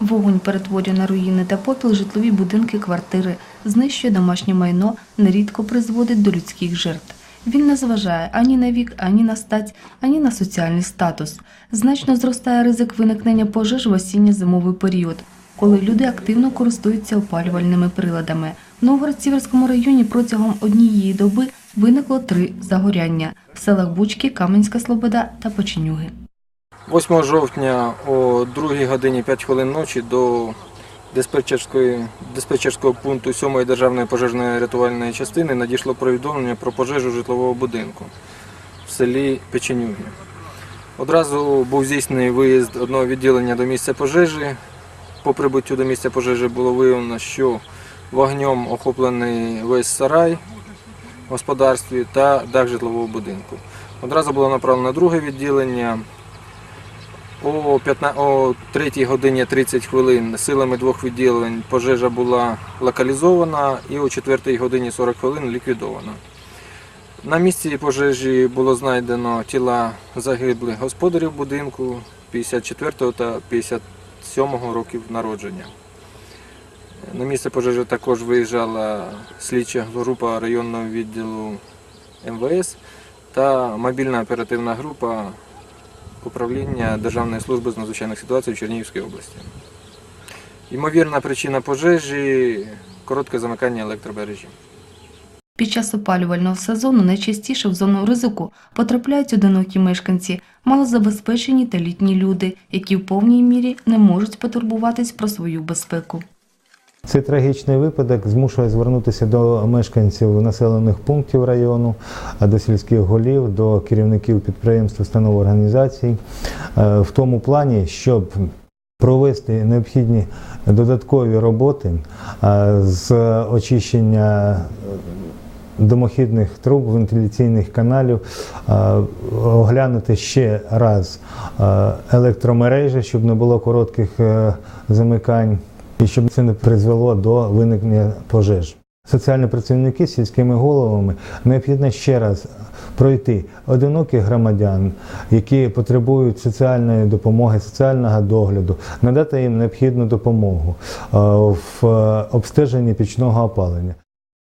Вогонь перетворює на руїни та попіл житлові будинки, квартири, знищує домашнє майно, нерідко призводить до людських жертв. Він не зважає ані на вік, ані на стать, ані на соціальний статус. Значно зростає ризик виникнення пожеж в осінньо-зимовий період, коли люди активно користуються опалювальними приладами. В Новгород-Сіверському районі протягом однієї доби виникло три загоряння в селах Бучки, Кам'янська Слобода та Печенюги. 8 жовтня о 2 годині 5 хвилин ночі до диспетчерської, диспетчерського пункту 7-ї державної пожежної рятувальної частини надійшло повідомлення про пожежу житлового будинку в селі Печенюги. Одразу був здійснений виїзд одного відділення до місця пожежі. По прибуттю до місця пожежі було виявлено, що вогнем охоплений весь сарай в господарстві та дах житлового будинку. Одразу було направлено друге відділення. О 15, о 3 годині 30 хвилин силами двох відділень пожежа була локалізована і о 4 годині 40 хвилин ліквідована. На місці пожежі було знайдено тіла загиблих господарів будинку 54 та 57 років народження. На місце пожежі також виїжджала слідча група районного відділу МВС та мобільна оперативна група управління Державної служби з надзвичайних ситуацій в Чернігівській області. Ймовірна причина пожежі коротке замикання електромережі. Під час опалювального сезону найчастіше в зону ризику потрапляють одинокі мешканці, малозабезпечені та літні люди, які в повній мірі не можуть потурбуватись про свою безпеку. Цей трагічний випадок змушує звернутися до мешканців населених пунктів району, до сільських голів, до керівників підприємств, установ організацій е, в тому плані, щоб провести необхідні додаткові роботи е, з очищення домохідних труб, вентиляційних каналів, е, оглянути ще раз електромережі, щоб не було коротких замикань і щоб це не призвело до виникнення пожеж. Соціальні працівники з сільськими головами необхідно ще раз пройти одиноких громадян, які потребують соціальної допомоги, соціального догляду, надати їм необхідну допомогу е, в е, обстеженні пічного опалення.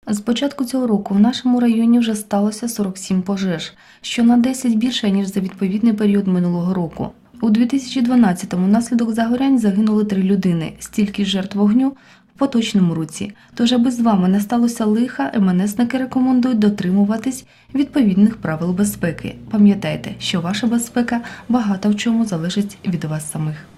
З початку цього року в нашому районі вже сталося 47 пожеж, що на 10 більше, ніж за відповідний період минулого року. У 2012-му внаслідок загорянь загинули три людини, стільки жертв вогню в поточному році. Тож, аби з вами не сталося лиха, МНСники рекомендують дотримуватись відповідних правил безпеки. Пам'ятайте, що ваша безпека багато в чому залежить від вас самих.